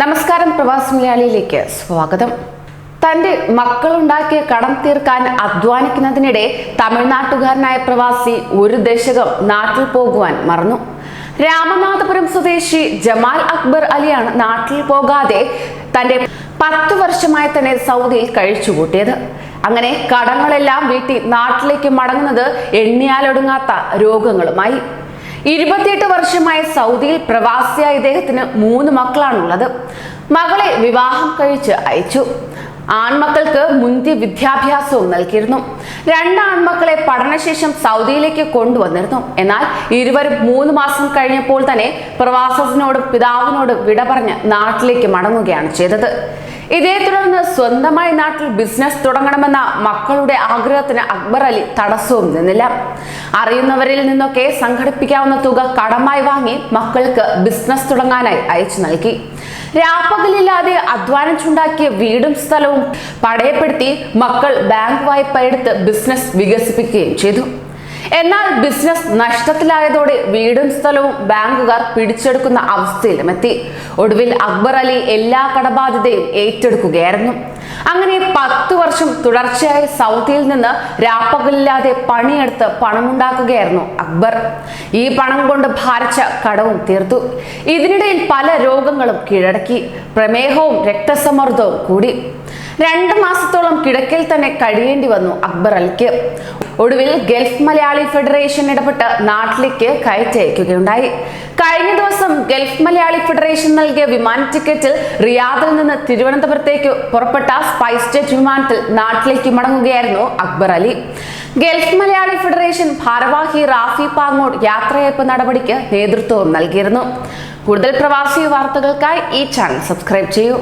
നമസ്കാരം പ്രവാസി മലയാളിയിലേക്ക് സ്വാഗതം. തന്റെ മക്കളുണ്ടാക്കിയ കടം തീർക്കാൻ അധ്വാനിക്കുന്നതിനിടെ തമിഴ്നാട്ടുകാരനായ പ്രവാസി ഒരു ദശകം നാട്ടിൽ പോകുവാൻ മറന്നു. രാമനാഥപുരം സ്വദേശി ജമാൽ അക്ബർ അലിയാണ് നാട്ടിൽ പോകാതെ തന്റെ പത്തു വർഷമായി തന്നെ സൗദിയിൽ കഴിച്ചുകൂട്ടിയത്. അങ്ങനെ കടങ്ങളെല്ലാം വീട്ടി നാട്ടിലേക്ക് മടങ്ങുന്നത് എണ്ണിയാലൊടുങ്ങാത്ത രോഗങ്ങളുമായി. ഇരുപത്തിയെട്ട് വർഷമായ സൗദിയിൽ പ്രവാസിയായ ഇദ്ദേഹത്തിന് മൂന്ന് മക്കളാണുള്ളത്. മകളെ വിവാഹം കഴിച്ച് അയച്ചു. ആൺമക്കൾക്ക് മുന്തിയ വിദ്യാഭ്യാസവും നൽകിയിരുന്നു. രണ്ട് ആൺമക്കളെ പഠനശേഷം സൗദിയിലേക്ക് കൊണ്ടുവന്നിരുന്നു. എന്നാൽ ഇരുവരും മൂന്ന് മാസം കഴിഞ്ഞപ്പോൾ തന്നെ പ്രവാസത്തിനോടും പിതാവിനോടും വിട പറഞ്ഞ് നാട്ടിലേക്ക് മടങ്ങുകയാണ് ചെയ്തത്. ഇതേ തുടർന്ന് സ്വന്തമായി നാട്ടിൽ ബിസിനസ് തുടങ്ങണമെന്ന മക്കളുടെ ആഗ്രഹത്തിന് അക്ബർ അലി തടസ്സവും നിന്നില്ല. അറിയുന്നവരിൽ നിന്നൊക്കെ സംഘടിപ്പിക്കാവുന്ന തുക കടമായി വാങ്ങി മക്കൾക്ക് ബിസിനസ് തുടങ്ങാനായി അയച്ചു നൽകി. രാപ്പകലില്ലാതെ അധ്വാനിച്ചുണ്ടാക്കിയ വീടും സ്ഥലവും പടയപ്പെടുത്തി മക്കൾ ബാങ്ക് വായ്പ എടുത്ത് ബിസിനസ് വികസിപ്പിക്കുകയും ചെയ്തു. എന്നാൽ ബിസിനസ് നഷ്ടത്തിലായതോടെ വീടും സ്ഥലവും ബാങ്കുകാർ പിടിച്ചെടുക്കുന്ന അവസ്ഥയിലും എത്തി ഒടുവിൽ അക്ബർ അലി എല്ലാ കടബാധ്യതയും ഏറ്റെടുക്കുകയായിരുന്നു. അങ്ങനെ പത്തു വർഷം തുടർച്ചയായി സൗദിയിൽ നിന്ന് രാപ്പകലില്ലാതെ പണിയെടുത്ത് പണമുണ്ടാക്കുകയായിരുന്നു അക്ബർ. ഈ പണം കൊണ്ട് ഭാരിച്ച കടവും തീർത്തു. ഇതിനിടയിൽ പല രോഗങ്ങളും കീഴടക്കി. പ്രമേഹവും രക്തസമ്മർദ്ദവും കൂടി. രണ്ട് മാസത്തോളം കിടക്കയിൽ തന്നെ കഴിയേണ്ടി വന്നു അക്ബർ അലിക്ക്. ഒടുവിൽ ഗൾഫ് മലയാളി ഫെഡറേഷൻ ഇടപെട്ട് നാട്ടിലേക്ക് കയറ്റയക്കുകയുണ്ടായി. കഴിഞ്ഞ ദിവസം ഗൾഫ് മലയാളി ഫെഡറേഷൻ നൽകിയ വിമാന ടിക്കറ്റിൽ റിയാദിൽ നിന്ന് തിരുവനന്തപുരത്തേക്ക് പുറപ്പെട്ട സ്പൈസ് ജെറ്റ് വിമാനത്തിൽ നാട്ടിലേക്ക് മടങ്ങുകയായിരുന്നു അക്ബർ അലി. ഗൾഫ് മലയാളി ഫെഡറേഷൻ ഭാരവാഹി റാഫി പാങ്ങോട് യാത്രയയപ്പ് നടപടിക്ക് നേതൃത്വവും നൽകിയിരുന്നു. കൂടുതൽ പ്രവാസി വാർത്തകൾക്കായി ഈ ചാനൽ സബ്സ്ക്രൈബ് ചെയ്യൂ.